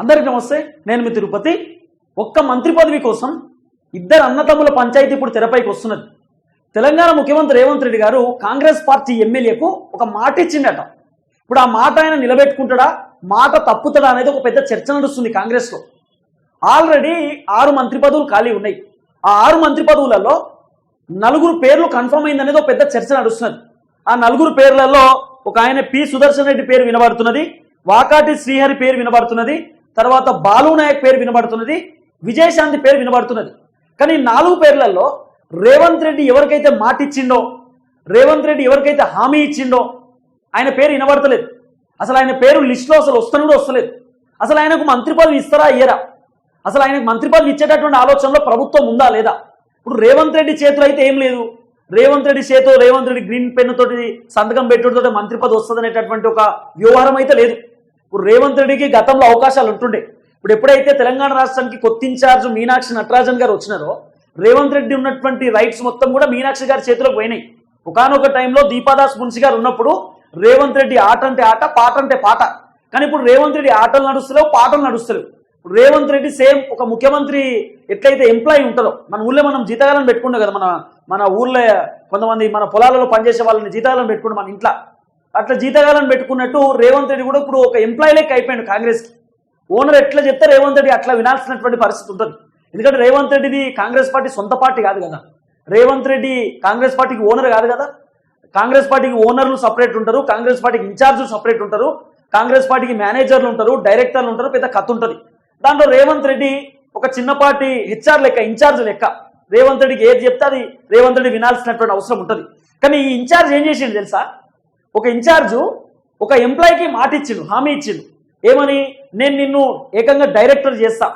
అందరికి నమస్తే నేను మీ తిరుపతి. ఒక్క మంత్రి పదవి కోసం ఇద్దరు అన్నతమ్ముల పంచాయతీ ఇప్పుడు తెరపైకి వస్తున్నది. తెలంగాణ ముఖ్యమంత్రి రేవంత్ రెడ్డి గారు కాంగ్రెస్ పార్టీ ఎమ్మెల్యేకు ఒక మాట ఇచ్చిండట. ఇప్పుడు ఆ మాట ఆయన నిలబెట్టుకుంటాడా? మాట తప్పుతాడా అనేది ఒక పెద్ద చర్చ నడుస్తుంది కాంగ్రెస్లో. ఆల్రెడీ ఆరు మంత్రి పదవులు ఖాళీ ఉన్నాయి. ఆ ఆరు మంత్రి పదవులలో నలుగురు పేర్లు కన్ఫర్మ్ అయింది అనేది ఒక పెద్ద చర్చ నడుస్తున్నది. ఆ నలుగురు పేర్లలో ఒక ఆయన పి సుదర్శన్ రెడ్డి పేరు వినబడుతున్నది. వాకాటి శ్రీహరి పేరు వినబడుతున్నది. తర్వాత బాలు నాయక్ పేరు వినబడుతున్నది విజయశాంతి పేరు వినబడుతున్నది. కానీ నాలుగు పేర్లలో రేవంత్ రెడ్డి ఎవరికైతే మాట ఇచ్చిండో రేవంత్ రెడ్డి ఎవరికైతే హామీ ఇచ్చిండో ఆయన పేరు వినబడతలేదు. అసలు ఆయన పేరు లిస్టులో అసలు వస్తాను కూడా వస్తలేదు. అసలు ఆయనకు మంత్రి పదవి ఇస్తారా ఇయ్యరా? అసలు ఆయనకు మంత్రి పదవి ఇచ్చేటటువంటి ఆలోచనలో ప్రభుత్వం ఉందా లేదా? ఇప్పుడు రేవంత్ రెడ్డి చేతిలో అయితే ఏం లేదు. రేవంత్ రెడ్డి చేతిలో రేవంత్ రెడ్డి గ్రీన్ పెన్ తోటి సంతకం పెట్టుడితో మంత్రి పదవి వస్తుంది అనేటటువంటి ఒక వ్యవహారం అయితే లేదు. ఇప్పుడు రేవంత్ రెడ్డికి గతంలో అవకాశాలు ఉంటుండే. ఇప్పుడు ఎప్పుడైతే తెలంగాణ రాష్ట్రానికి కొత్త ఇన్ఛార్జ్ మీనాక్షి నటరాజన్ గారు వచ్చినారో రేవంత్ రెడ్డి ఉన్నటువంటి రైట్స్ మొత్తం కూడా మీనాక్షి గారి చేతిలోకి పోయినాయి. ఒకనొక టైంలో దీపాదాస్ మున్సి గారు ఉన్నప్పుడు రేవంత్ రెడ్డి ఆట అంటే ఆట పాట అంటే పాట. కానీ ఇప్పుడు రేవంత్ రెడ్డి ఆటలు నడుస్తలేవు పాటలు నడుస్తలేవు. ఇప్పుడు రేవంత్ రెడ్డి సేమ్ ఒక ముఖ్యమంత్రి ఎట్లయితే ఎంప్లాయీ ఉంటుందో మన ఊళ్ళో మనం జీతగాలను పెట్టుకుంటాం కదా మన మన ఊళ్ళో కొంతమంది మన పొలాలలో పనిచేసే వాళ్ళని జీతగాలను పెట్టుకుంటాం మన ఇంట్లో. అట్లా జీతగాలను పెట్టుకున్నట్టు రేవంత్ రెడ్డి కూడా ఇప్పుడు ఒక ఎంప్లాయీ లెక్క అయిపోయాడు కాంగ్రెస్కి. ఓనర్ ఎట్లా చెప్తే రేవంత్ రెడ్డి అట్లా వినాల్సినటువంటి పరిస్థితి ఉంటుంది. ఎందుకంటే రేవంత్ రెడ్డిది కాంగ్రెస్ పార్టీ సొంత పార్టీ కాదు కదా. రేవంత్ రెడ్డి కాంగ్రెస్ పార్టీకి ఓనర్ కాదు కదా. కాంగ్రెస్ పార్టీకి ఓనర్లు సపరేట్ ఉంటారు కాంగ్రెస్ పార్టీకి ఇన్ఛార్జీలు సపరేట్ ఉంటారు కాంగ్రెస్ పార్టీకి మేనేజర్లు ఉంటారు డైరెక్టర్లు ఉంటారు పెద్ద కథ ఉంటుంది. దాంట్లో రేవంత్ రెడ్డి ఒక చిన్న పార్టీ హెచ్ఆర్ లెక్క ఇన్ఛార్జ్ లెక్క. రేవంత్ రెడ్డికి ఏది చెప్తే అది రేవంత్ రెడ్డి వినాల్సినటువంటి అవసరం ఉంటుంది. కానీ ఈ ఇన్ఛార్జ్ ఏం చేసిండు తెలుసా? ఒక ఇన్ఛార్జు ఒక ఎంప్లాయీకి మాట ఇచ్చిండు హామీ ఇచ్చిండు. ఏమని? నేను నిన్ను ఏకంగా డైరెక్టర్ చేస్తా.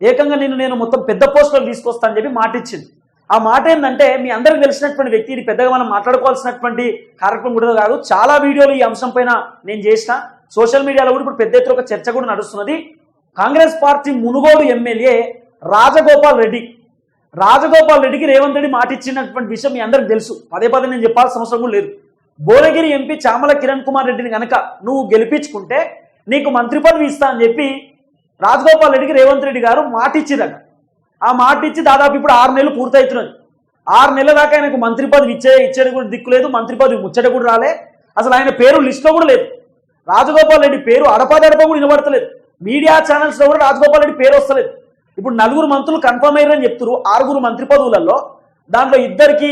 ఏకంగా నిన్ను నేను మొత్తం పెద్ద పోస్టులో తీసుకొస్తా అని చెప్పి మాట ఇచ్చింది ఆ మాట ఏంటంటే మీ అందరికి తెలిసినటువంటి వ్యక్తి ఇది పెద్దగా మనం మాట్లాడుకోవాల్సినటువంటి కార్యక్రమం కూడా కాదు చాలా వీడియోలు ఈ అంశం పైన నేను చేసిన. సోషల్ మీడియాలో కూడా ఇప్పుడు పెద్ద ఎత్తున ఒక చర్చ కూడా నడుస్తున్నది. Congress party Munugode MLA Rajagopal Reddy. Rajagopal రెడ్డికి రేవంత్ రెడ్డి మాట ఇచ్చినటువంటి విషయం మీ అందరికి తెలుసు. పదే పదే నేను చెప్పాల్సిన అవసరం కూడా లేదు. భువనగిరి ఎంపీ చామల కిరణ్ కుమార్ రెడ్డిని కనుక నువ్వు గెలిపించుకుంటే నీకు మంత్రి పదవి ఇస్తా అని చెప్పి రాజగోపాల్ రెడ్డికి రేవంత్ రెడ్డి గారు మాట ఇచ్చిరట ఆ మాట ఇచ్చి దాదాపు ఇప్పుడు ఆరు నెలలు పూర్తవుతున్నది ఆరు నెలల దాకా ఆయనకు మంత్రి పదవి ఇచ్చే ఇచ్చేది కూడా దిక్కు లేదు మంత్రి పదవి ముచ్చట కూడా రాలే. అసలు ఆయన పేరు లిస్ట్లో కూడా లేదు. రాజగోపాల్ రెడ్డి పేరు అడపాదడప కూడా వినబడతలేదు. మీడియా ఛానల్స్లో కూడా రాజగోపాల్ రెడ్డి పేరు వస్తలేదు. ఇప్పుడు నలుగురు మంత్రులు కన్ఫర్మ్ అయ్యారని చెప్తున్నారు ఆరుగురు మంత్రి పదవులలో దాంట్లో ఇద్దరికి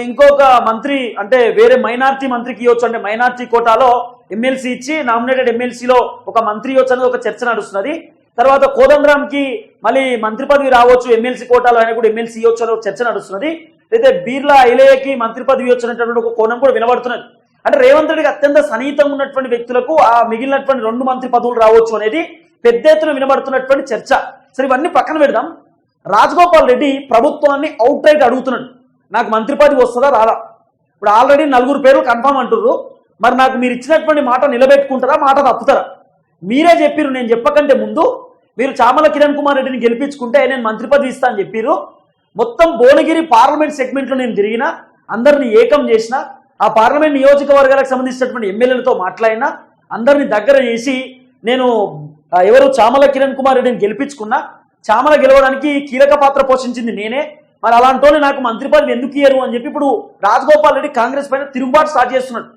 ఇంకొక మంత్రి అంటే వేరే మైనార్టీ మంత్రికి ఇవ్వచ్చు అంటే మైనార్టీ కోటాలో ఎమ్మెల్సీ ఇచ్చి నామినేటెడ్ ఎమ్మెల్సీలో ఒక మంత్రి ఇవ్వచ్చు అనేది ఒక చర్చ నడుస్తున్నది. తర్వాత కోదండరామ్కి మళ్ళీ మంత్రి పదవి రావచ్చు ఎమ్మెల్సీ కోటాలో ఆయన కూడా ఎమ్మెల్సీ ఇవ్వచ్చు అనే ఒక చర్చ నడుస్తున్నది. అయితే బీర్లా ఐలేయకి మంత్రి పదవి ఇవ్వచ్చు అనేటటువంటి ఒక కోణం కూడా వినబడుతున్నది. అంటే రేవంత్ రెడ్డికి అత్యంత సన్నిహితంగా ఉన్నటువంటి వ్యక్తులకు ఆ మిగిలినటువంటి రెండు మంత్రి పదవులు రావచ్చు అనేది పెద్ద ఎత్తున వినబడుతున్నటువంటి చర్చ. సరే ఇవన్నీ పక్కన పెడదాం. రాజగోపాల్ రెడ్డి ప్రభుత్వాన్ని అవుట్ రైట్ అడుగుతున్నాడు. నాకు మంత్రి పదవి వస్తుందా? రాదా. ఇప్పుడు ఆల్రెడీ నలుగురు పేర్లు కన్ఫర్మ్ అంటుర్రు. మరి నాకు మీరు ఇచ్చినటువంటి మాట నిలబెట్టుకుంటారా? మాట తప్పుతారా? మీరే చెప్పిర్రు నేను చెప్పకంటే ముందు. మీరు చామల కిరణ్ కుమార్ రెడ్డిని గెలిపించుకుంటే నేను మంత్రి పదవి ఇస్తా అని చెప్పిర్రు. మొత్తం భువనగిరి పార్లమెంట్ సెగ్మెంట్లో నేను తిరిగిన అందరిని ఏకం చేసిన ఆ పార్లమెంట్ నియోజకవర్గాలకు సంబంధించినటువంటి ఎమ్మెల్యేలతో మాట్లాడినా అందరిని దగ్గర చేసి నేను ఎవరు చామల కిరణ్ కుమార్ రెడ్డిని గెలిపించుకున్నా చామల గెలవడానికి కీలక పాత్ర పోషించింది నేనే. మరి అలాంటి నాకు మంత్రి పదవి ఎందుకు ఇయ్యరు అని చెప్పి ఇప్పుడు రాజగోపాల్ రెడ్డి కాంగ్రెస్ పైన తిరుగుబాటు స్టార్ట్ చేస్తున్నాడు.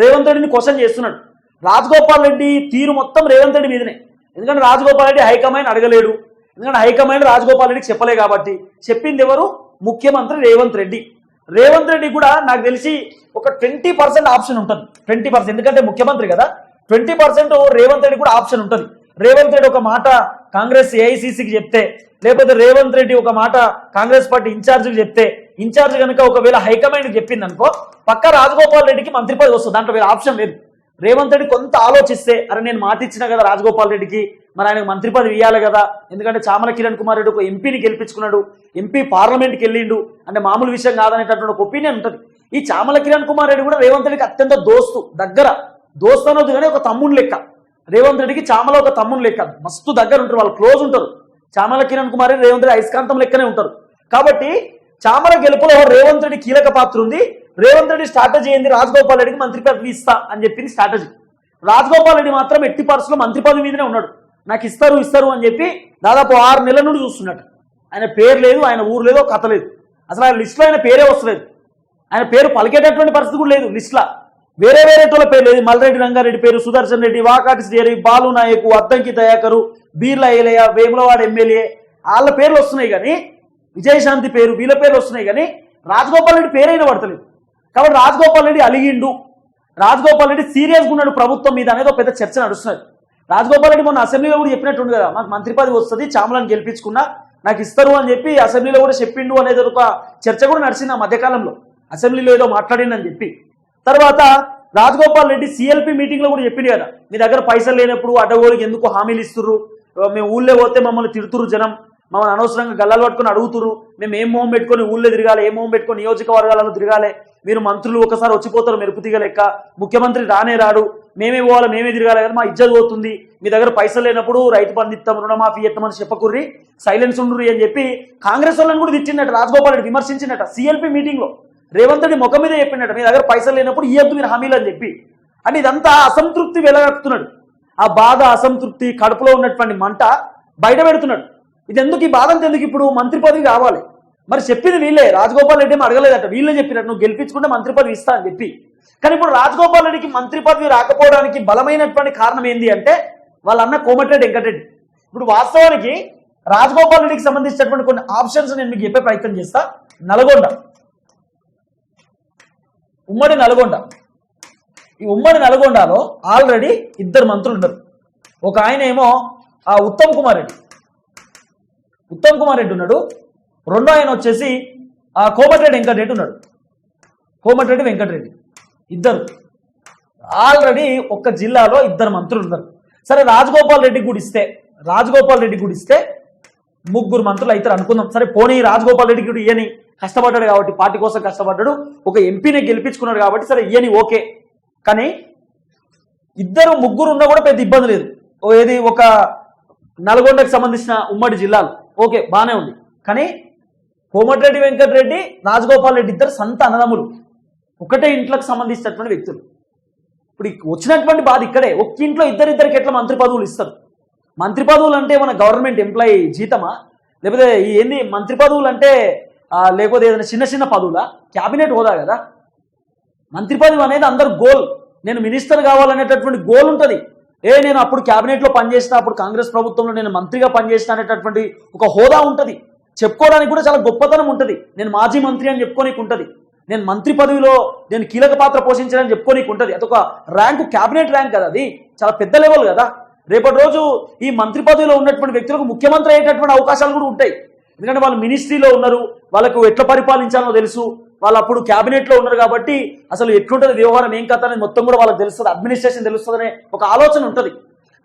రేవంత్ రెడ్డిని క్వశ్చన్ చేస్తున్నాడు. రాజగోపాల్ రెడ్డి తీరు మొత్తం రేవంత్ రెడ్డి మీదనే. ఎందుకంటే రాజగోపాల్ రెడ్డి హైకమాండ్ అడగలేడు. ఎందుకంటే హైకమాండ్ రాజగోపాల్ రెడ్డికి చెప్పలే కాబట్టి. చెప్పింది ఎవరు? ముఖ్యమంత్రి రేవంత్ రెడ్డి. రేవంత్ రెడ్డి కూడా నాకు తెలిసి ఒక ట్వంటీ పర్సెంట్ ఆప్షన్ ఉంటుంది. Twenty percent. ఎందుకంటే ముఖ్యమంత్రి కదా. ట్వంటీ పర్సెంట్ రేవంత్ రెడ్డి కూడా ఆప్షన్ ఉంటుంది. రేవంత్ రెడ్డి ఒక మాట కాంగ్రెస్ ఏఐసిసికి చెప్తే లేకపోతే రేవంత్ రెడ్డి ఒక మాట కాంగ్రెస్ పార్టీ ఇన్ఛార్జికి చెప్తే ఇన్ఛార్జ్ కనుక ఒకవేళ హైకమాండ్ చెప్పింది అనుకో పక్క రాజగోపాల్ రెడ్డికి మంత్రి పదవి వస్తుంది. దాంట్లో వేరే ఆప్షన్ లేదు. రేవంత్ రెడ్డి కొంత ఆలోచిస్తే అరే నేను మాట ఇచ్చిన కదా రాజగోపాల్ రెడ్డికి మరి ఆయనకు మంత్రి పదవి ఇవ్వాలి కదా. ఎందుకంటే చామల కిరణ్ కుమార్ రెడ్డి ఒక ఎంపీని గెలిపించుకున్నాడు ఎంపీ పార్లమెంట్కి వెళ్ళిండు అంటే మామూలు విషయం కాదనేటటువంటి ఒక ఒపీనియన్ ఉంటుంది. ఈ చామల కిరణ్ కుమార్ రెడ్డి కూడా రేవంత్ రెడ్డికి అత్యంత దోస్తు దగ్గర. దోస్తు అనొద్దు కానీ ఒక తమ్ముడు లెక్క. రేవంత్ రెడ్డికి చామల ఒక తమ్ముడు లెక్క. మస్తు దగ్గర ఉంటారు వాళ్ళు క్లోజ్ ఉంటారు. చామల కిరణ్ కుమార్ రెడ్డి రేవంత్ రెడ్డి అయస్కాంతం లెక్కనే ఉంటారు. కాబట్టి చామల గెలుపులో రేవంత్ రెడ్డి కీలక పాత్ర ఉంది. రేవంత్ రెడ్డి స్ట్రాటజీ ఏంది? రాజగోపాల్ రెడ్డికి మంత్రి పదవి ఇస్తా అని చెప్పింది స్ట్రాటజీ రాజగోపాల్ రెడ్డి మాత్రం ఎట్టి పరిస్థితుల్లో మంత్రి పదవి మీదనే ఉన్నాడు. నాకు ఇస్తారు ఇస్తారు అని చెప్పి దాదాపు ఆరు నెలల నుండి చూస్తున్నాడు. ఆయన పేరు లేదు ఆయన ఊరు లేదు కథ లేదు. అసలు ఆయన లిస్టులో ఆయన పేరే వస్తలేదు. ఆయన పేరు పలికేటటువంటి పరిస్థితి కూడా లేదు లిస్టులో. వేరే వేరే టోల పేరు లేదు మల్రెడ్డి రంగారెడ్డి పేరు సుదర్శన్ రెడ్డి వాకాటి శ్రీహరి బాలు నాయకు అద్దంకి దయాకరు బీర్ల ఏలయ్య వేములవాడ ఎమ్మెల్యే వాళ్ళ పేర్లు వస్తున్నాయి కానీ విజయశాంతి పేరు వీళ్ళ పేర్లు వస్తున్నాయి కానీ రాజగోపాల్ రెడ్డి పేరైనా పడతలేదు. కాబట్టి రాజగోపాల్ రెడ్డి అలిగిండు. రాజగోపాల్ రెడ్డి సీరియస్గా ఉన్నాడు ప్రభుత్వం మీద అనేది ఒక పెద్ద చర్చ నడుస్తున్నది. రాజగోపాల్ రెడ్డి మొన్న అసెంబ్లీలో కూడా చెప్పినట్టుంది కదా మాకు మంత్రి పదవి వస్తుంది చామలను గెలిపించుకున్నా నాకు ఇస్తారు అని చెప్పి అసెంబ్లీలో కూడా చెప్పిండు అనేది ఒక చర్చ కూడా నడిచింది ఆ మధ్యకాలంలో. అసెంబ్లీలో ఏదో మాట్లాడిండని చెప్పి. తర్వాత రాజగోపాల్ రెడ్డి సిఎల్పి మీటింగ్లో కూడా చెప్పింది కదా మీ దగ్గర పైసలు లేనప్పుడు అడ్డగోలుకి ఎందుకు హామీలు ఇస్తుర్రు? మేము ఊళ్ళో పోతే మమ్మల్ని తిడుతురు జనం. మమ్మల్ని అనవసరంగా గల్లాలు పట్టుకొని అడుగుతురు మేము ఏం మొహం పెట్టుకొని ఊళ్ళో తిరగాలి ఏ మొహం పెట్టుకొని నియోజకవర్గాలలో తిరగాలి? మీరు మంత్రులు ఒకసారి వచ్చిపోతారు మెరుపు తీగలెక్క ముఖ్యమంత్రి రానే రాడు. మేమే పోవాలి మేమే తిరగాలి కదా మా ఇజ్జత్ పోతుంది. మీ దగ్గర పైసలు లేనప్పుడు రైతు బంధు ఇస్తాం రుణమాఫీ ఇస్తామని చెప్పకుర్రి. సైలెన్స్ ఉండ్రి అని చెప్పి కాంగ్రెస్ వాళ్ళని కూడా తిట్టినట్టు రాజగోపాల్ రెడ్డి విమర్శించినట్ట సిఎల్పి మీటింగ్లో. రేవంత్ రెడ్డి ముఖం మీద చెప్పినట్టు మీ దగ్గర పైసలు లేనప్పుడు ఇయ్యద్దు మీరు హామీలు అని చెప్పి. అంటే ఇదంతా అసంతృప్తి వెలగక్కుతున్నాడు ఆ బాధ అసంతృప్తి కడుపులో ఉన్నటువంటి మంట బయట పెడుతున్నాడు. ఇది ఎందుకు ఈ బాధ అంతా ఎందుకు ఇప్పుడు మంత్రి పదవి కావాలి? మరి చెప్పింది వీళ్ళే. రాజగోపాల్ రెడ్డి ఏమి అడగలేదట. వీళ్ళే చెప్పినట్టు నువ్వు గెలిపించుకుంటే మంత్రి పదవి ఇస్తా అని చెప్పి. కానీ ఇప్పుడు రాజగోపాల్ రెడ్డికి మంత్రి పదవి రాకపోవడానికి బలమైనటువంటి కారణం ఏంది అంటే వాళ్ళ అన్న కోమటిరెడ్డి వెంకటరెడ్డి. ఇప్పుడు వాస్తవానికి రాజగోపాల్ రెడ్డికి సంబంధించినటువంటి కొన్ని ఆప్షన్స్ నేను మీకు చెప్పే ప్రయత్నం చేస్తా. నల్గొండ. ఉమ్మడి నల్గొండ. ఈ ఉమ్మడి నల్గొండలో ఆల్రెడీ ఇద్దరు మంత్రులు ఉన్నారు. ఒక ఆయన ఏమో ఆ ఉత్తమ్ కుమార్ రెడ్డి. ఉత్తమ్ కుమార్ రెడ్డి ఉన్నాడు. రెండో ఆయన వచ్చేసి ఆ కోమటిరెడ్డి వెంకటరెడ్డి ఉన్నాడు. కోమటిరెడ్డి వెంకటరెడ్డి. ఇద్దరు. ఆల్రెడీ ఒక్క జిల్లాలో ఇద్దరు మంత్రులు ఉన్నారు. సరే రాజగోపాల్ రెడ్డి కూడా ఇస్తే రాజగోపాల్ రెడ్డి కూడా ఇస్తే ముగ్గురు మంత్రులు అయితే అనుకుందాం. సరే పోనీ రాజగోపాల్ రెడ్డి కూడా ఇయ్యని. కష్టపడ్డాడు కాబట్టి పార్టీ కోసం కష్టపడ్డాడు. ఒక ఎంపీని గెలిపించుకున్నాడు కాబట్టి సరే ఇయని ఓకే. కానీ ఇద్దరు ముగ్గురు ఉన్నా కూడా పెద్ద ఇబ్బంది లేదు. ఓ ఏది ఒక నల్గొండకు సంబంధించిన ఉమ్మడి జిల్లాలు. ఓకే బాగానే ఉంది. కానీ కోమటిరెడ్డి వెంకటరెడ్డి రాజగోపాల్ రెడ్డి ఇద్దరు సంత అన్నదమ్ములు. ఒకటే ఇంట్లోకి సంబంధించినటువంటి వ్యక్తులు. ఇప్పుడు వచ్చినటువంటి బాధ ఇక్కడే. ఒక్క ఇంట్లో ఇద్దరిద్దరికి ఎట్లా మంత్రి పదవులు ఇస్తారు? మంత్రి పదవులు అంటే మన గవర్నమెంట్ ఎంప్లాయీ జీతమా? లేకపోతే ఏంది మంత్రి పదవులు అంటే లేకపోతే ఏదైనా చిన్న చిన్న పదవులా? క్యాబినెట్ హోదా కదా? మంత్రి పదవి అనేది అందరు గోల్ నేను మినిస్టర్ కావాలనేటటువంటి గోల్ ఉంటుంది. ఏ నేను అప్పుడు క్యాబినెట్లో పనిచేసిన అప్పుడు కాంగ్రెస్ ప్రభుత్వంలో నేను మంత్రిగా పనిచేసిన అనేటటువంటి ఒక హోదా ఉంటుంది. చెప్పుకోవడానికి కూడా చాలా గొప్పతనం ఉంటుంది. నేను మాజీ మంత్రి అని చెప్పుకోనికి ఉంటుంది నేను మంత్రి పదవిలో నేను కీలక పాత్ర పోషించాలని చెప్పుకోనికి ఉంటుంది అదొక ర్యాంకు క్యాబినెట్ ర్యాంక్ కదా అది. చాలా పెద్ద లెవెల్ కదా. రేపటి రోజు ఈ మంత్రి పదవిలో ఉన్నటువంటి వ్యక్తులకు ముఖ్యమంత్రి అయ్యేటటువంటి అవకాశాలు కూడా ఉంటాయి. ఎందుకంటే వాళ్ళు మినిస్ట్రీలో ఉన్నారు వాళ్ళకు ఎట్లా పరిపాలించాలో తెలుసు వాళ్ళు అప్పుడు క్యాబినెట్లో ఉన్నారు కాబట్టి అసలు ఎట్లుంటుంది వ్యవహారం ఏం కథ అనేది మొత్తం కూడా వాళ్ళకి తెలుస్తుంది అడ్మినిస్ట్రేషన్ తెలుస్తుందనే ఒక ఆలోచన ఉంటుంది.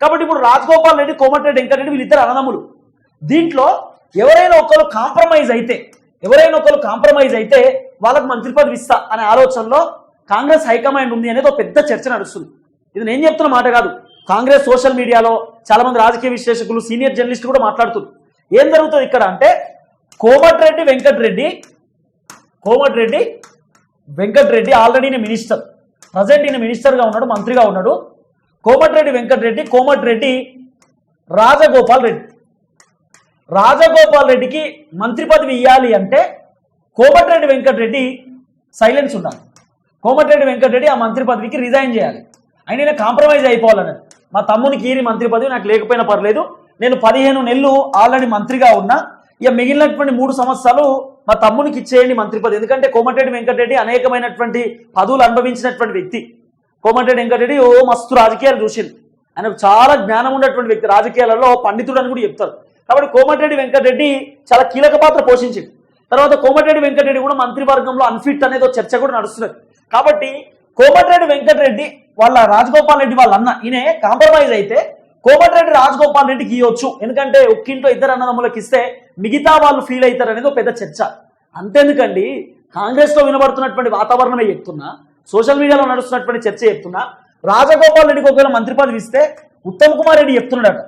కాబట్టి ఇప్పుడు రాజగోపాల్ రెడ్డి కోమటిరెడ్డి వెంకటరెడ్డి వీళ్ళిద్దరు అన్నదమ్ములు. దీంట్లో ఎవరైనా ఒకరు కాంప్రమైజ్ అయితే ఎవరైనా ఒకరు కాంప్రమైజ్ అయితే వాళ్ళకు మంత్రి పదవి ఇస్తా అనే ఆలోచనలో కాంగ్రెస్ హైకమాండ్ ఉంది అనేది ఒక పెద్ద చర్చ నడుస్తుంది. ఇది నేను చెప్తున్న మాట కాదు. కాంగ్రెస్ సోషల్ మీడియాలో చాలా మంది రాజకీయ విశ్లేషకులు సీనియర్ జర్నలిస్టులు కూడా మాట్లాడుతున్నారు. ఏం జరుగుతుంది ఇక్కడ అంటే కోమటిరెడ్డి వెంకటరెడ్డి కోమటిరెడ్డి వెంకటరెడ్డి ఆల్రెడీ ఈయన మినిస్టర్. ప్రజెంట్ ఈయన మినిస్టర్గా ఉన్నాడు మంత్రిగా ఉన్నాడు. కోమటిరెడ్డి వెంకటరెడ్డి కోమటిరెడ్డి రాజగోపాల్ రెడ్డి. రాజగోపాల్ రెడ్డికి మంత్రి పదవి ఇవ్వాలి అంటే కోమటిరెడ్డి వెంకటరెడ్డి సైలెన్స్ ఉండాలి. కోమటిరెడ్డి వెంకటరెడ్డి ఆ మంత్రి పదవికి రిజైన్ చేయాలి. ఆయన కాంప్రమైజ్ అయిపోవాలన్నది. మా తమ్మునికి ఈరి మంత్రి పదవి నాకు లేకపోయినా పర్లేదు. నేను పదిహేను నెలలు ఆల్రెడీ మంత్రిగా ఉన్నా. ఇక మిగిలినటువంటి మూడు సంవత్సరాలు మా తమ్మునికి ఇచ్చేయండి మంత్రి పదవి. ఎందుకంటే కోమటిరెడ్డి వెంకటరెడ్డి అనేకమైనటువంటి పదవులు అనుభవించినటువంటి వ్యక్తి. కోమటిరెడ్డి వెంకటరెడ్డి ఓ మస్తు రాజకీయాలు చూసింది ఆయన చాలా జ్ఞానం ఉన్నటువంటి వ్యక్తి. రాజకీయాలలో పండితుడు అని కూడా చెప్తారు. కాబట్టి కోమటిరెడ్డి వెంకటరెడ్డి చాలా కీలక పాత్ర పోషించింది తర్వాత కోమటిరెడ్డి వెంకటరెడ్డి కూడా మంత్రివర్గంలో అన్ఫిట్ అనేది ఒక చర్చ కూడా నడుస్తున్నది. కాబట్టి కోమటిరెడ్డి వెంకటరెడ్డి వాళ్ళ రాజగోపాల్ రెడ్డి వాళ్ళ అన్న. ఈయన కాంప్రమైజ్ అయితే కోమటిరెడ్డి రాజగోపాల్ రెడ్డికి ఇవ్వచ్చు. ఎందుకంటే ఒక్కింట్లో ఇద్దరు అన్నదమ్ములకు ఇస్తే మిగతా వాళ్ళు ఫీల్ అవుతారు అనేది ఒక పెద్ద చర్చ. అంతేందుకండి? కాంగ్రెస్లో వినబడుతున్నటువంటి వాతావరణమే చెప్తున్నా. సోషల్ మీడియాలో నడుస్తున్నటువంటి చర్చ చెప్తున్నా. రాజగోపాల్ రెడ్డికి ఒకవేళ మంత్రి పదవి ఇస్తే ఉత్తమ్ కుమార్ రెడ్డి చెప్తున్నాడట.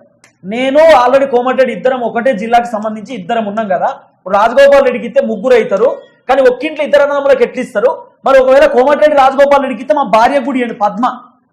నేను ఆల్రెడీ కోమటిరెడ్డి ఇద్దరం ఒకటే జిల్లాకి సంబంధించి ఇద్దరం ఉన్నాం కదా. రాజగోపాల్ రెడ్డికి ఇస్తే ముగ్గురు అవుతారు. కానీ ఒక్కింట్లో ఇద్దరు అన్నదమ్ములకు ఎట్లిస్తారు? మరి ఒకవేళ కోమటిరెడ్డి రాజగోపాల్ రెడ్డికి ఇస్తే మా భార్య గుడి అండి పద్మ.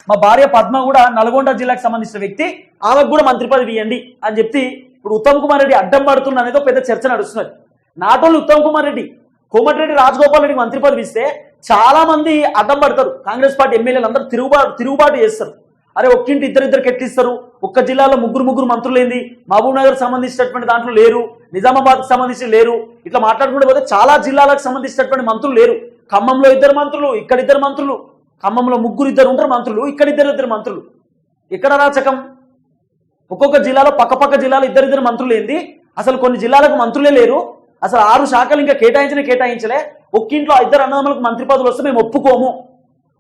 మా భార్య పద్మ కూడా నల్గొండ జిల్లాకు సంబంధించిన వ్యక్తి. ఆమెకు కూడా మంత్రి పదవి ఇవ్వండి అని చెప్తే ఇప్పుడు ఉత్తమ్ కుమార్ రెడ్డి అడ్డం పడుతున్న అనేది పెద్ద చర్చ నడుస్తున్నది. నాట్ ఓన్లీ ఉత్తమ్ కుమార్ రెడ్డి కోమటిరెడ్డి రాజగోపాల్ రెడ్డి మంత్రి పదవి ఇస్తే చాలా మంది అడ్డం పడతారు. కాంగ్రెస్ పార్టీ ఎమ్మెల్యేలు అందరూ తిరుగుబాటు తిరుగుబాటు చేస్తారు. అరే ఒక్కింటి ఇద్దరు ఇద్దరు ఎట్లిస్తారు ఒక్క జిల్లాలో ముగ్గురు ముగ్గురు మంత్రులు ఏంది? మహబూబ్ నగర్ సంబంధించినటువంటి దాంట్లో లేరు. నిజామాబాద్ సంబంధించి లేరు. ఇట్లా మాట్లాడుకుంటే పోతే చాలా జిల్లాలకు సంబంధించినటువంటి మంత్రులు లేరు. ఖమ్మంలో ఇద్దరు మంత్రులు ఇక్కడ ఇద్దరు మంత్రులు. ఖమ్మంలో ముగ్గురు ఇద్దరు ఉంటారు మంత్రులు ఇక్కడ ఇద్దరు ఇద్దరు మంత్రులు. ఎక్కడ రాచకం? ఒక్కొక్క జిల్లాలో పక్కపక్క జిల్లాలో ఇద్దరిద్దరు మంత్రులు ఏంది? అసలు కొన్ని జిల్లాలకు మంత్రులే లేరు. అసలు ఆరు శాఖలు ఇంకా కేటాయించిన కేటాయించలే. ఒక్కింట్లో ఇద్దరు అన్నదమ్ములకు మంత్రి పదవులు వస్తే మేము ఒప్పుకోము.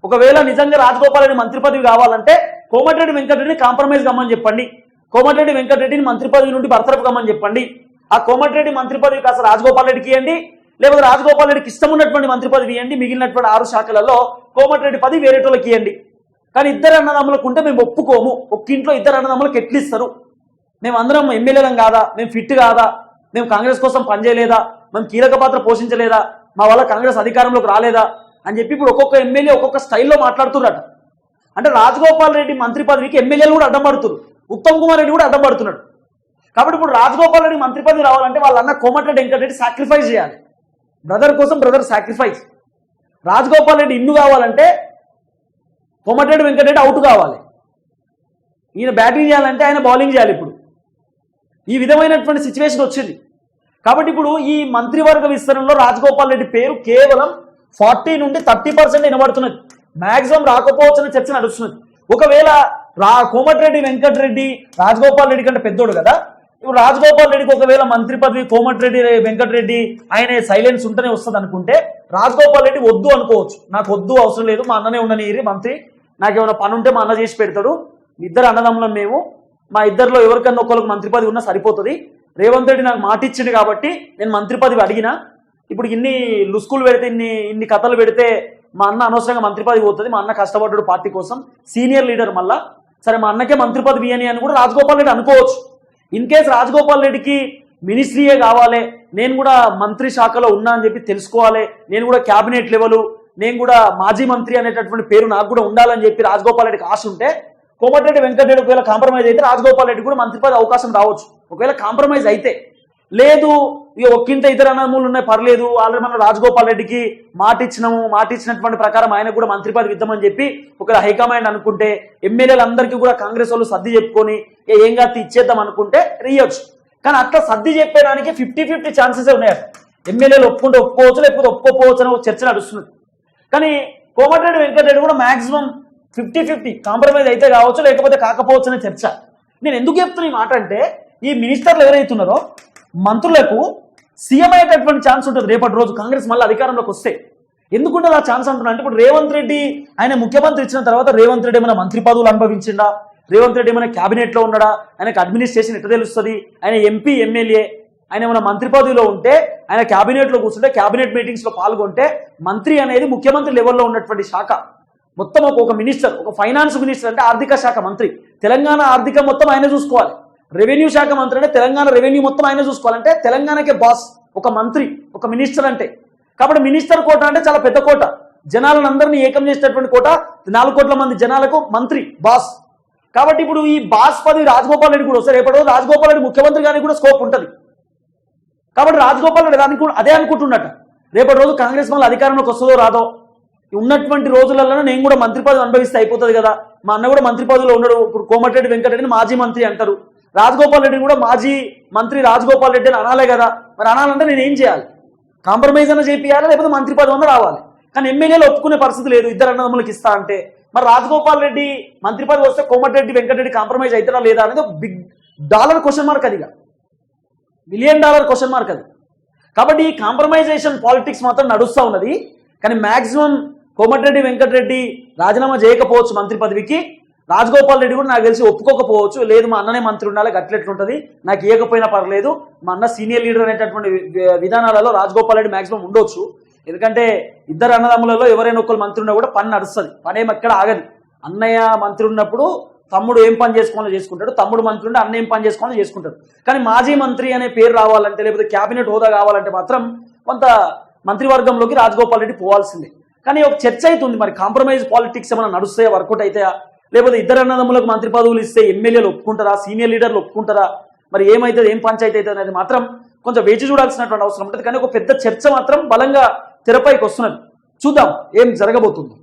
ఒకవేళ నిజంగా రాజగోపాల్ మంత్రి పదవి కావాలంటే కోమటిరెడ్డి వెంకటరెడ్డిని కాంప్రమైజ్ కమ్మని చెప్పండి. కోమటిరెడ్డి వెంకటరెడ్డిని మంత్రి పదవి నుండి బర్తరపు కమ్మని చెప్పండి. ఆ కోమటిరెడ్డి మంత్రి పదవి కాస్త రాజగోపాల్ రెడ్డికి ఇవ్వండి లేకపోతే రాజగోపాల్ రెడ్డికి ఇష్టం ఉన్నటువంటి మంత్రి పదవి ఇవ్వండి. మిగిలినటువంటి ఆరు శాఖలలో కోమటిరెడ్డి పది వేరేటోళ్ళకి ఇవ్వండి. కానీ ఇద్దరు అన్నదమ్ములకు ఉంటే మేము ఒప్పుకోము. ఒక్కింట్లో ఇద్దరు అన్నదమ్ములకు ఎట్లిస్తారు మేము అందరం ఎమ్మెల్యేలం కాదా? మేము ఫిట్ కాదా? మేము కాంగ్రెస్ కోసం పనిచేయలేదా? మేము కీలక పాత్ర పోషించలేదా? మా వల్ల కాంగ్రెస్ అధికారంలోకి రాలేదా? అని చెప్పి ఇప్పుడు ఒక్కొక్క ఎమ్మెల్యే ఒక్కొక్క స్టైల్లో మాట్లాడుతున్నట్టు అంటే రాజగోపాల్ రెడ్డి మంత్రి పదవికి ఎమ్మెల్యేలు కూడా అడ్డం పడుతున్నారు. ఉత్తమ్ కుమార్ రెడ్డి కూడా అడ్డం పడుతున్నాడు. కాబట్టి ఇప్పుడు రాజగోపాల్ రెడ్డి మంత్రి పదవి రావాలంటే వాళ్ళన్న కోమటిరెడ్డి వెంకటరెడ్డి సాక్రిఫైస్ చేయాలి. బ్రదర్ కోసం బ్రదర్ సాక్రిఫైస్ రాజగోపాల్ రెడ్డి ఇన్ను కావాలంటే కొమటరెడ్డి వెంకటరెడ్డి అవుట్ కావాలి. ఈయన బ్యాటింగ్ చేయాలంటే ఆయన బౌలింగ్ చేయాలి ఇప్పుడు. ఈ విధమైనటువంటి సిచ్యువేషన్ వచ్చింది. కాబట్టి ఇప్పుడు ఈ మంత్రివర్గ విస్తరణలో రాజగోపాల్ రెడ్డి పేరు కేవలం ఫార్టీ నుండి థర్టీ పర్సెంట్ వినబడుతున్నది. మ్యాక్సిమం రాకపోవచ్చని చర్చ నడుస్తున్నది. ఒకవేళ రా కోమటిరెడ్డి వెంకటరెడ్డి రాజగోపాల్ రెడ్డి కంటే పెద్దోడు కదా ఇప్పుడు రాజగోపాల్ రెడ్డికి ఒకవేళ మంత్రి పదవి కోమటిరెడ్డి వెంకటరెడ్డి ఆయన సైలెన్స్ ఉంటేనే వస్తుంది అనుకుంటే రాజగోపాల్ రెడ్డి వద్దు అనుకోవచ్చు. నాకు వద్దు అవసరం లేదు మా అన్ననే ఉండని మంత్రి. నాకు ఏమైనా పని ఉంటే మా అన్న చేసి పెడతాడు. ఇద్దరు అన్నదమ్ములం మేము. మా ఇద్దరిలో ఎవరికన్నా ఒకరికి మంత్రి పదవి ఉన్నా సరిపోతుంది. రేవంత్ రెడ్డి నాకు మాట ఇచ్చింది కాబట్టి నేను మంత్రి పదవి అడిగినా. ఇప్పుడు ఇన్ని లుస్కులు పెడితే ఇన్ని ఇన్ని కథలు పెడితే మా అన్న అనవసరంగా మంత్రి పదవి పోతుంది. మా అన్న కష్టపడ్డాడు పార్టీ కోసం. సీనియర్ లీడర్ మళ్ళా. సరే మా అన్నకే మంత్రి పదవి అని అని కూడా రాజగోపాల్ రెడ్డి అనుకోవచ్చు. ఇన్ కేస్ రాజగోపాల్ రెడ్డికి మినిస్ట్రీయే కావాలి నేను కూడా మంత్రి శాఖలో ఉన్నా అని చెప్పి తెలుసుకోవాలి నేను కూడా క్యాబినెట్ లెవెల్ నేను కూడా మాజీ మంత్రి అనేటటువంటి పేరు నాకు కూడా ఉండాలని చెప్పి రాజగోపాల్ రెడ్డికి ఆశ ఉంటే కోమటిరెడ్డి వెంకటరెడ్డి ఒకవేళ కాంప్రమైజ్ అయితే రాజగోపాల్ రెడ్డి కూడా మంత్రి పదవి అవకాశం రావచ్చు. ఒకవేళ కాంప్రమైజ్ అయితే. లేదు ఇక ఒక్కింత ఇతర అనములు ఉన్నాయి పర్లేదు ఆల్రెడీ మనం రాజగోపాల్ రెడ్డికి మాట ఇచ్చినాము మాట ఇచ్చినటువంటి ప్రకారం ఆయన కూడా మంత్రి పదవి ఇద్దామని చెప్పి ఒకవేళ హైకమాండ్ అనుకుంటే ఎమ్మెల్యేలందరికీ కూడా కాంగ్రెస్ వాళ్ళు సర్ది చెప్పుకొని ఏంగా ఏం కాదు ఇచ్చేద్దాం అనుకుంటే రీయొచ్చు కానీ అట్లా సర్ది చెప్పేదానికి ఫిఫ్టీ ఫిఫ్టీ ఛాన్సెస్ ఉన్నాయట ఎమ్మెల్యేలు ఒప్పుకుంటే ఒప్పుకోవచ్చు లేకపోతే ఒప్పుకోపోవచ్చు అని ఒక చర్చ నడుస్తున్నది కానీ కోమటిరెడ్డి వెంకటరెడ్డి కూడా మాక్సిమం ఫిఫ్టీ ఫిఫ్టీ కాంప్రమైజ్ అయితే కావచ్చు లేకపోతే కాకపోవచ్చు అనే చర్చ. నేను ఎందుకు చెప్తున్నా ఈ మాట అంటే ఈ మినిస్టర్లు ఎవరైతున్నారో మంత్రులకు సీఎం అయ్యేటటువంటి ఛాన్స్ ఉంటుంది రేపటి రోజు కాంగ్రెస్ మళ్ళీ అధికారంలోకి వస్తే. ఎందుకుంటే ఆ ఛాన్స్ అంటున్నా అంటే ఇప్పుడు రేవంత్ రెడ్డి ఆయన ముఖ్యమంత్రి ఇచ్చిన తర్వాత రేవంత్ రెడ్డి ఏమైనా మంత్రి పదవులు అనుభవించిండా? రేవంత్ రెడ్డి ఏమైనా క్యాబినెట్లో ఉన్నాడా? ఆయనకు అడ్మినిస్ట్రేషన్ ఎట్లా తెలుస్తుంది? ఆయన ఎంపీ ఎమ్మెల్యే ఆయన ఏమైనా మంత్రి పదవిలో ఉంటే ఆయన క్యాబినెట్లో కూర్చుంటే క్యాబినెట్ మీటింగ్స్లో పాల్గొంటే మంత్రి అనేది ముఖ్యమంత్రి లెవెల్లో ఉన్నటువంటి శాఖ. మొత్తం ఒక- మినిస్టర్ ఒక ఫైనాన్స్ మినిస్టర్ అంటే ఆర్థిక శాఖ మంత్రి. తెలంగాణ ఆర్థిక మొత్తం ఆయన చూసుకోవాలి. రెవెన్యూ శాఖ మంత్రి అంటే తెలంగాణ రెవెన్యూ మొత్తం ఆయన చూసుకోవాలంటే తెలంగాణకే బాస్ ఒక మంత్రి ఒక మినిస్టర్ అంటే. కాబట్టి మినిస్టర్ కోట అంటే చాలా పెద్ద కోట. జనాలను అందరినీ ఏకం చేసేటటువంటి కోట. నాలుగు కోట్ల మంది జనాలకు మంత్రి బాస్ కాబట్టి ఇప్పుడు ఈ బాస్పతి రాజగోపాల్ రెడ్డి కూడా వస్తారు. రేపటి రోజు రాజగోపాల్ రెడ్డి ముఖ్యమంత్రి గారికి కూడా స్కోప్ ఉంటుంది. కాబట్టి రాజగోపాల్ రెడ్డి దానికి కూడా అదే అనుకుంటున్నట్ట. రేపటి రోజు కాంగ్రెస్ మళ్ళీ అధికారంలోకి వస్తుందో రాదో? ఉన్నటువంటి రోజులలో నేను కూడా మంత్రి పదవి అనుభవిస్తే అయిపోతుంది కదా. మా అన్న కూడా మంత్రి పదవిలో ఉన్నాడు. ఇప్పుడు కోమటిరెడ్డి వెంకటరెడ్డిని మాజీ మంత్రి అంటారు. రాజగోపాల్ రెడ్డి కూడా మాజీ మంత్రి రాజగోపాల్ రెడ్డి అని అనాలే కదా. మరి అనాలంటే నేను ఏం చేయాలి? కాంప్రమైజ్ అన్న చేపియాలి? లేకపోతే మంత్రి పదవి అన్న రావాలి. కానీ ఎమ్మెల్యేలు ఒప్పుకునే పరిస్థితి లేదు. ఇద్దరు అన్నదమ్ములకి ఇస్తా అంటే. మరి రాజగోపాల్ రెడ్డి మంత్రి పదవి వస్తే కోమటిరెడ్డి వెంకటరెడ్డి కాంప్రమైజ్ అవుతారా లేదా అనేది ఒక బిగ్ డాలర్ క్వశ్చన్ మార్క్ అదిగా మిలియన్ డాలర్ క్వశ్చన్ మార్క్ అది. కాబట్టి ఈ కాంప్రమైజేషన్ పాలిటిక్స్ మాత్రం నడుస్తూ ఉన్నది. కానీ మ్యాక్సిమం కోమటిరెడ్డి వెంకటరెడ్డి రాజీనామా చేయకపోవచ్చు మంత్రి పదవికి. రాజగోపాల్ రెడ్డి కూడా నాకు తెలిసి ఒప్పుకోకపోవచ్చు. లేదు మా అన్ననే మంత్రి ఉండాలి గట్లెట్లుంటుంది నాకు ఇవ్వకపోయినా పర్లేదు. మా అన్న సీనియర్ లీడర్ అనేటటువంటి విధానాలలో రాజగోపాల్ రెడ్డి మ్యాక్సిమం ఉండొచ్చు. ఎందుకంటే ఇద్దరు అన్నదమ్ములలో ఎవరైనా ఒకరు మంత్రి ఉన్నా కూడా పని నడుస్తుంది పని ఎక్కడ ఆగదు. అన్నయ్య మంత్రి ఉన్నప్పుడు తమ్ముడు ఏం పని చేసుకోవాలో చేసుకుంటాడు. తమ్ముడు మంత్రి ఉంటే అన్న ఏం పని చేసుకోవాలో చేసుకుంటాడు. కానీ మాజీ మంత్రి అనే పేరు రావాలంటే లేకపోతే క్యాబినెట్ హోదా కావాలంటే మాత్రం కొంత మంత్రివర్గంలోకి రాజగోపాల్ రెడ్డి పోవాల్సిందే. కానీ ఒక చర్చ అవుతుంది మరి. కాంప్రమైజ్ పాలిటిక్స్ ఏమైనా నడుస్తాయా? వర్కౌట్ అవుతాయా? లేకపోతే ఇద్దరు అన్నదమ్ములకు మంత్రి పదవులు ఇస్తే ఎమ్మెల్యేలు ఒప్పుకుంటారా? సీనియర్ లీడర్లు ఒప్పుకుంటారా? మరి ఏమైతుంది? ఏం పంచాయతీ అవుతుంది అనేది మాత్రం కొంచెం వేచి చూడాల్సినటువంటి అవసరం ఉంటుంది. కానీ ఒక పెద్ద చర్చ మాత్రం బలంగా తెరపైకి వస్తున్నది. చూద్దాం ఏం జరగబోతుందో.